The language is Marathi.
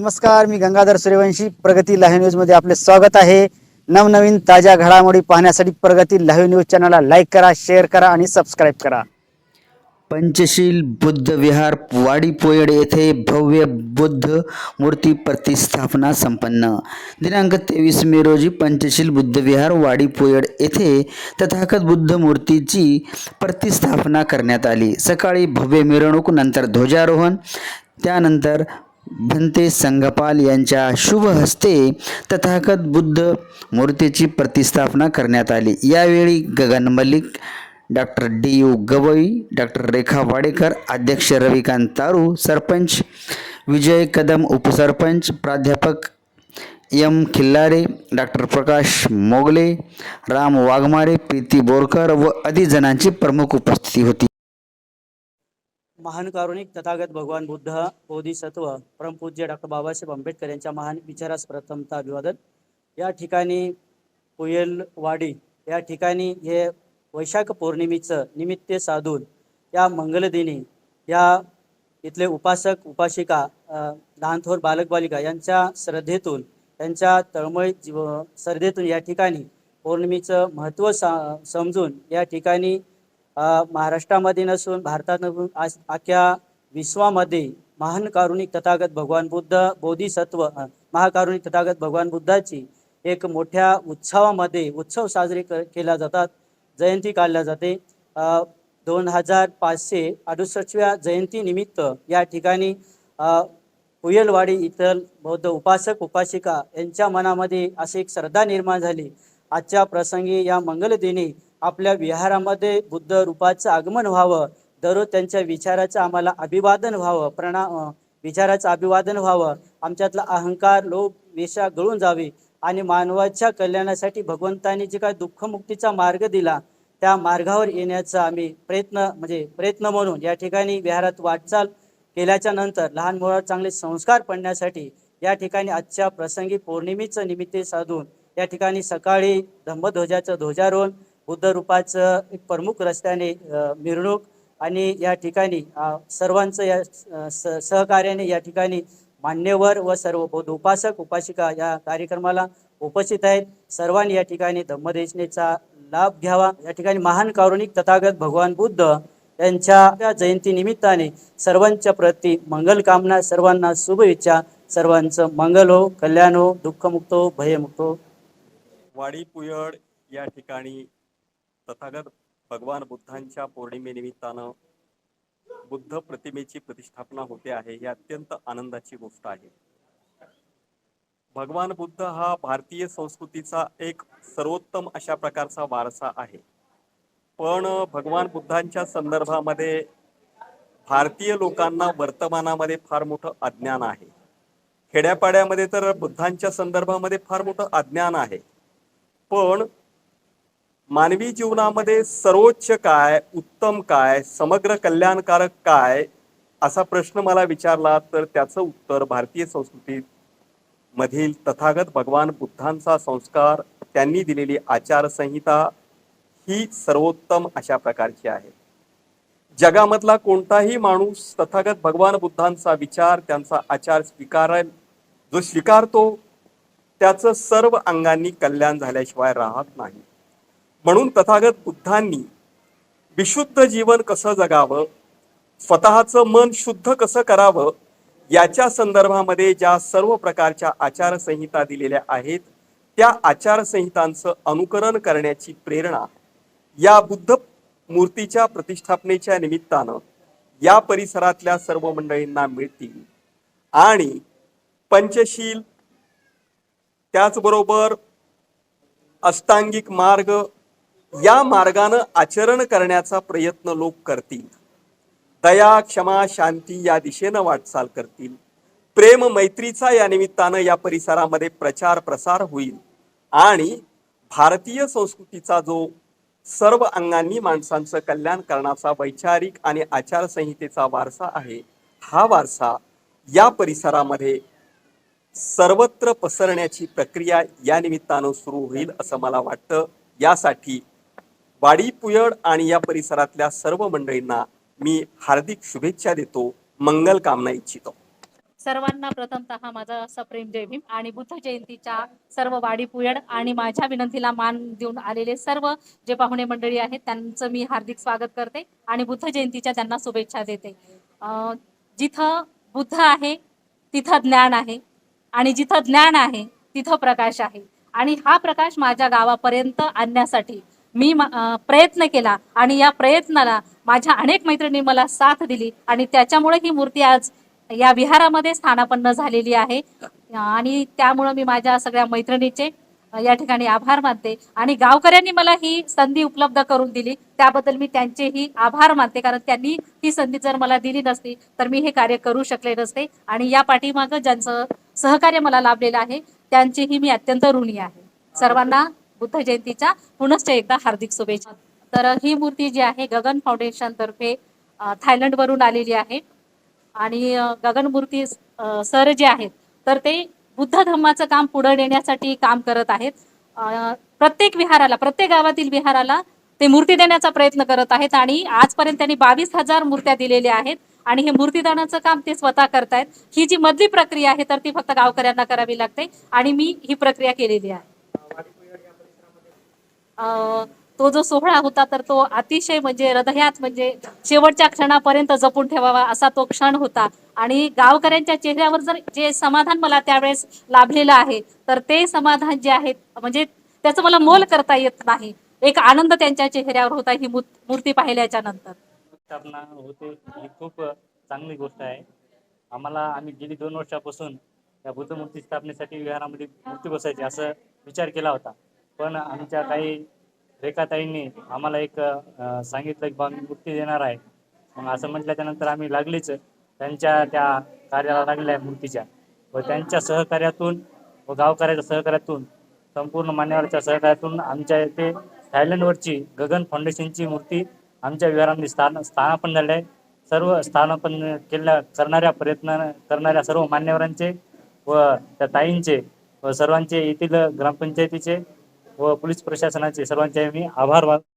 नमस्कार मी गंगाधर सूर्यवंशी. प्रगती लाईव्ह न्यूजमध्ये आपले स्वागत आहे. नवनवीन ताज्या घडामोडी पाहण्यासाठी प्रगती लाईव्ह न्यूज चॅनलला लाईक करा शेअर करा आणि सबस्क्राईब करा. पंचशील बुद्ध विहार वाडी पोयड येथे भव्य बुद्ध मूर्ती प्रतिस्थापना संपन्न. दिनांक तेवीस मे रोजी पंचशील बुद्ध विहार वाडी पोयड येथे तथागत बुद्ध मूर्तीची प्रतिस्थापना करण्यात आली. सकाळी भव्य मिरवणूक नंतर ध्वजारोहण त्यानंतर भंते संगपाल यांच्या शुभ हस्ते तथागत बुद्ध मूर्तीची प्रतिस्थापना करण्यात आली. यावेळी Gagan Malik doctor D. U. Gawai doctor Rekha Wadekar अध्यक्ष रविकांत तारू सरपंच विजय कदम उपसरपंच प्राध्यापक एम. खिल्लारे डॉक्टर प्रकाश मोगले राम वाघमारे प्रीती बोरकर व अधिक जणांची प्रमुख उपस्थिती होती. महान कारुणिक तथागत भगवान बुद्ध बोधिसत्व परमपूज्य डॉक्टर बाबासाहेब आंबेडकर यांच्या महान विचारास प्रथमता अभिवादन. या ठिकाणी पुयलवाडी या ठिकाणी हे वैशाख पौर्णिमेचं निमित्त साधून या मंगलदिनी या इथले उपासक उपासिका दानथोर बालकबालिका बालक बालिका यांच्या श्रद्धेतून त्यांच्या तळमळी जीव श्रद्धेतून या ठिकाणी पौर्णिमेचं महत्त्व सा समजून या ठिकाणी महाराष्ट्रामध्ये नसून भारतात नसून आज अख्ख्या विश्वामध्ये महान कारुणिक तथागत भगवान बुद्ध बोधिसत्व महाकारुणिक तथागत भगवान बुद्धाची एक मोठ्या उत्सवामध्ये उत्सव साजरे क केल्या जातात जयंती काढल्या जाते. दोन हजार पाचशे अडुसष्टव्या जयंतीनिमित्त या ठिकाणी अ, पुयलवाडी इथल बौद्ध उपासक उपासिका यांच्या मनामध्ये अशी एक श्रद्धा निर्माण झाली. आजच्या प्रसंगी या मंगलदिनी आपल्या विहारामध्ये बुद्ध रूपाचं आगमन व्हावं दररोज त्यांच्या विचाराचं आम्हाला अभिवादन व्हावं प्रणा विचाराचं अभिवादन व्हावं. आमच्यातला अहंकार लोभ वेशा गळून जावी आणि मानवाच्या कल्याणासाठी भगवंतांनी जे काय दुःखमुक्तीचा मार्ग दिला त्या मार्गावर येण्याचा आम्ही प्रयत्न म्हणजे प्रयत्न म्हणून या ठिकाणी विहारात वाटचाल केल्याच्यानंतर लहान मुलावर चांगले संस्कार पडण्यासाठी या ठिकाणी आजच्या प्रसंगी पौर्णिमेचं निमित्त साधून या ठिकाणी सकाळी धम्मध्वजाचं ध्वजारोहण बुद्ध रूपाचं एक प्रमुख रस्त्याने मिरवणूक आणि या ठिकाणी सर्वांचं या स सहकार्याने या ठिकाणी मान्यवर व सर्व बौद्ध उपासक उपासिका या कार्यक्रमाला उपस्थित आहेत. सर्वांनी या ठिकाणी धम्मदेशनेचा लाभ घ्यावा. या ठिकाणी महान कारुणिक तथागत भगवान बुद्ध यांच्या जयंती निमित्ताने सर्वांच्या प्रती मंगल कामना सर्वांना शुभेच्छा सर्वांचं मंगल हो कल्याण हो दुःखमुक्त हो भयमुक्त हो. वाडी पुयड या ठिकाणी तथागत भगवान बुद्धांच्या पौर्णिमेनिमित्तानं बुद्ध प्रतिमेची प्रतिष्ठापना होते आहे ही अत्यंत आनंदाची गोष्ट आहे. भगवान बुद्ध हा भारतीय संस्कृतीचा एक सर्वोत्तम अशा प्रकारचा वारसा आहे. पण भगवान बुद्धांच्या संदर्भामध्ये भारतीय लोकांना वर्तमानामध्ये फार मोठं अज्ञान आहे. खेड्यापाड्यामध्ये तर बुद्धांच्या संदर्भामध्ये फार मोठं अज्ञान आहे. पण मानवी जीवनामध्ये सर्वोच्च काय उत्तम काय समग्र कल्याणकारक काय असा प्रश्न मला विचारला तर त्याचं उत्तर भारतीय संस्कृतीत मधील तथागत भगवान बुद्धांचा संस्कार त्यांनी दिलेली आचारसंहिता ही सर्वोत्तम अशा प्रकारची आहे. जगामधला कोणताही माणूस तथागत भगवान बुद्धांचा विचार त्यांचा आचार स्वीकारेल जो स्वीकारतो त्याचं सर्व अंगांनी कल्याण झाल्याशिवाय राहत नाही. म्हणून तथागत बुद्धांनी विशुद्ध जीवन कसं जगावं स्वतःचं मन शुद्ध कसं करावं याच्या संदर्भामध्ये ज्या सर्व प्रकारच्या आचारसंहिता दिलेल्या आहेत त्या आचारसंहितांचं अनुकरण करण्याची प्रेरणा या बुद्ध मूर्तीच्या प्रतिष्ठापनेच्या निमित्तानं या परिसरातल्या सर्व मंडळींना मिळतील. आणि पंचशील त्याचबरोबर अष्टांगिक मार्ग या मार्गानं आचरण करण्याचा प्रयत्न लोक करतील. दया क्षमा शांती या दिशेनं वाटचाल करतील. प्रेम मैत्रीचा या निमित्तानं या परिसरामध्ये प्रचार प्रसार होईल. आणि भारतीय संस्कृतीचा जो सर्व अंगांनी माणसांचं कल्याण करण्याचा वैचारिक आणि आचारसंहितेचा वारसा आहे हा वारसा या परिसरामध्ये सर्वत्र पसरण्याची प्रक्रिया या निमित्तानं सुरू होईल असं मला वाटतं. यासाठी वाडी पुयड आणि या परिसरातल्या सर्व मंडळींना मी हार्दिक शुभेच्छा देतो. मंगल कामना इच्छितो. सर्वांना प्रथमतः माझा सप्रेम जय भीम आणि बुद्ध जयंतीच्या सर्व वाडी पुयड आणि माझ्या विनंतीला मान देऊन आलेले सर्व जे पाहुणे मंडळी आहेत त्यांचं मी हार्दिक स्वागत करते आणि बुद्ध जयंतीच्या त्यांना शुभेच्छा देते. अं, जिथं बुद्ध आहे तिथं ज्ञान आहे आणि जिथं ज्ञान आहे तिथं प्रकाश आहे. आणि हा प्रकाश माझ्या गावापर्यंत आणण्यासाठी मी प्रयत्न केला आणि या प्रयत्नाला माझ्या अनेक मैत्रिणी मला साथ दिली आणि त्याच्यामुळे ही मूर्ती आज या विहारामध्ये स्थानापन्न झालेली आहे. आणि त्यामुळं मी माझ्या सगळ्या मैत्रिणीचे या ठिकाणी आभार मानते आणि गावकऱ्यांनी मला ही संधी उपलब्ध करून दिली. त्याबद्दल मी त्यांचेही आभार मानते कारण त्यांनी ही संधी जर मला दिली नसती तर मी हे कार्य करू शकले नसते आणि या पाठीमागं ज्यांचं सहकार्य मला लाभलेलं आहे त्यांचेही मी अत्यंत ऋणी आहे. सर्वांना बुद्ध जयंतीच्या पुनश्च एकदा हार्दिक शुभेच्छा. तर ही मूर्ती जी आहे गगन फाउंडेशन तर्फे अ, थायलंडवरून आलेली आहे. आणि गगन मूर्ती सर जे आहेत तर ते बुद्ध धम्माचं काम पुढे नेण्यासाठी काम करत आहेत. प्रत्येक विहाराला प्रत्येक गावातील विहाराला ते मूर्ती देण्याचा प्रयत्न करत आहेत आणि आजपर्यंत त्यांनी बावीस हजार मूर्त्या दिलेल्या आहेत आणि हे मूर्तीदानाचं काम ते स्वतः करतायत. ही जी मधली प्रक्रिया आहे तर ती फक्त गावकऱ्यांना करावी लागते आणि मी ही प्रक्रिया केलेली आहे. तो जो सोहळा होता तर तो अतिशय म्हणजे हृदयात म्हणजे शेवटच्या क्षणापर्यंत जपून ठेवावा असा तो क्षण होता. आणि गावकऱ्यांच्या चेहऱ्यावर जर जे समाधान मला त्यावेळेस लाभलेलं आहे तर ते समाधान जे आहे म्हणजे त्याचं मला मोल करता येत नाही. एक आनंद त्यांच्या चेहऱ्यावर होता ही मूर्ती पाहिल्याच्या नंतर. स्थापना होते ही खूप चांगली गोष्ट आहे. आम्हाला आम्ही गेली दोन वर्षापासून या बुद्ध मूर्ती स्थापनेसाठी विहारामध्ये मूर्ती बसायची असं विचार केला होता. पण आमच्या काही रेखाताईंनी आम्हाला एक सांगितलं की बा मी मूर्ती देणार आहे. मग असं म्हटल्याच्या आम्ही लागलीच. त्यांच्या त्या कार्याला लागल्या मूर्तीच्या व त्यांच्या सहकार्यातून व गावकऱ्याच्या सहकार्यातून संपूर्ण मान्यवरच्या सहकार्यातून आमच्या येथे थायलंडवरची गगन फाउंडेशनची मूर्ती आमच्या विहारांनी स्थान स्थानापन झाले आहे. सर्व स्थानापन केल्या करणाऱ्या प्रयत्न करणाऱ्या सर्व मान्यवरांचे व त्या ताईंचे व सर्वांचे येथील ग्रामपंचायतीचे व पोलीस प्रशासनाचे सर्वांचे मी आभार वा